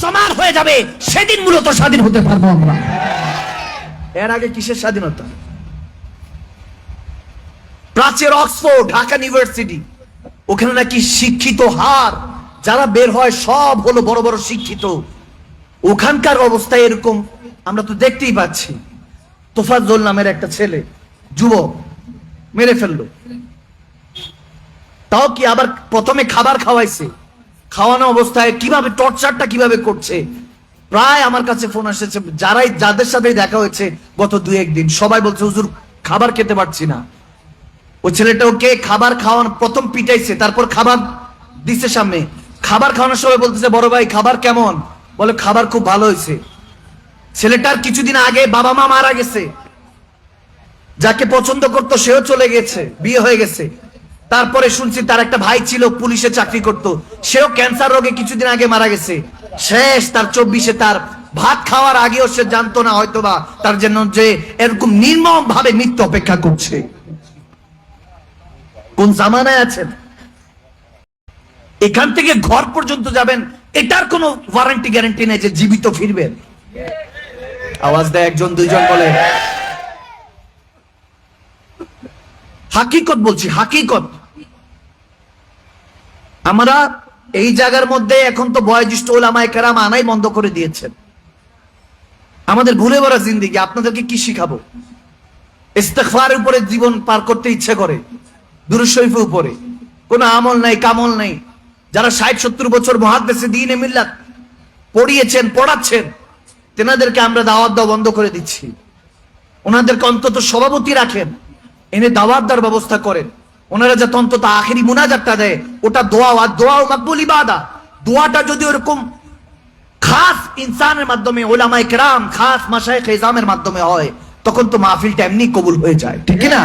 সমান হয়ে যাবে, সেদিন মূলত স্বাধীন হতে পারব আমরা। এর আগে কিসের স্বাধীনতা? প্রাচ্যের অক্সফোর্ড, ঢাকা ইউনিভার্সিটি, ওখানে নাকি শিক্ষিত হার, যারা বের হয় সব হলো বড় বড় শিক্ষিত। ওখানকার অবস্থা এরকম, আমরা তো দেখতেই পাচ্ছি। তোফাজ্জল নামের একটা ছেলে, যুবক, মেরে ফেলল। তাও কি আবার প্রথমে খাবার খাওয়াইছে? খাওয়ানো অবস্থায় কীভাবে টর্চারটা কীভাবে করছে? প্রায় আমার কাছে ফোন এসেছে, যারাই, যাদের সাথে দেখা হয়েছে গত দুই একদিন সবাই বলছে, হুজুর, খাবার খেতে পারছি না। ওই ছেলেটা ওকে খাবার খাওয়ানো প্রথম পিটাইছে, তারপর খাবার দিছে সামনে। খাবার খাওয়ানোর সময় বলতেছে, বড় ভাই, খাবার কেমন? বলে, খাবার খুব ভালো হয়েছে। ছেলেটার কিছুদিন আগে বাবা মা মারা গেছে। যাকে পছন্দ করতো, সেও চলে গেছে, বিয়ে হয়ে গেছে। তারপরে শুনছি তার একটা ভাই ছিল, পুলিশে চাকরি করত। সেও ক্যান্সার রোগে কিছুদিন আগে মারা গেছে। শেষ, তার চব্বিশে তার ভাত খাওয়ার আগেও সে জানতো না হয়তোবা তার জন্য যে এরকম নির্মম ভাবে মৃত্যু অপেক্ষা করছে। কোন জামানায় আছেন? এখান থেকে ঘর পর্যন্ত যাবেন, এটার কোনো ওয়ারেন্টি গ্যারেন্টি নেই যে জীবিত ফিরবেন। আওয়াজ দেয় একজন, দুইজন বলে। হাকিকত বলছি, হাকিকত। আমরা এই জায়গার মধ্যে এখন তো বয়োজ্যেষ্ঠ ওলামায় কেরাম আনাই বন্ধ করে দিয়েছেন। আমাদের ভুলে ভরা জিন্দিগি, আপনাদেরকে কি শিখাবো? ইস্তেকফার উপরে জীবন পার করতে ইচ্ছে করে দুরুশরীফের উপরে। কোনো আমল নাই, কামল নাই। যারা ষাট, সত্তর বছর মহাদ্দেশে দিন মিল্লাত পড়িয়েছেন, পড়াচ্ছেন, তেনাদেরকে আমরা দাওয়াত দেওয়া বন্ধ করে দিচ্ছি। ওনাদেরকে অন্তত সভাপতি রাখেন, এনে দাওয়াত দেওয়ার ব্যবস্থা করেন। ওনারা যাতে তা আখেরি মোনাজাতটা দেয়, ওটা দোয়া, আর দোয়া মাকবুল ইবাদা। দোয়াটা যদি ওরকম খাস ইনসানের মাধ্যমে, ওলামায়ে কেরাম, খাস মাসায় খেজামের মাধ্যমে হয়, তখন তো মাহফিলটা এমনি কবুল হয়ে যায়, ঠিক না?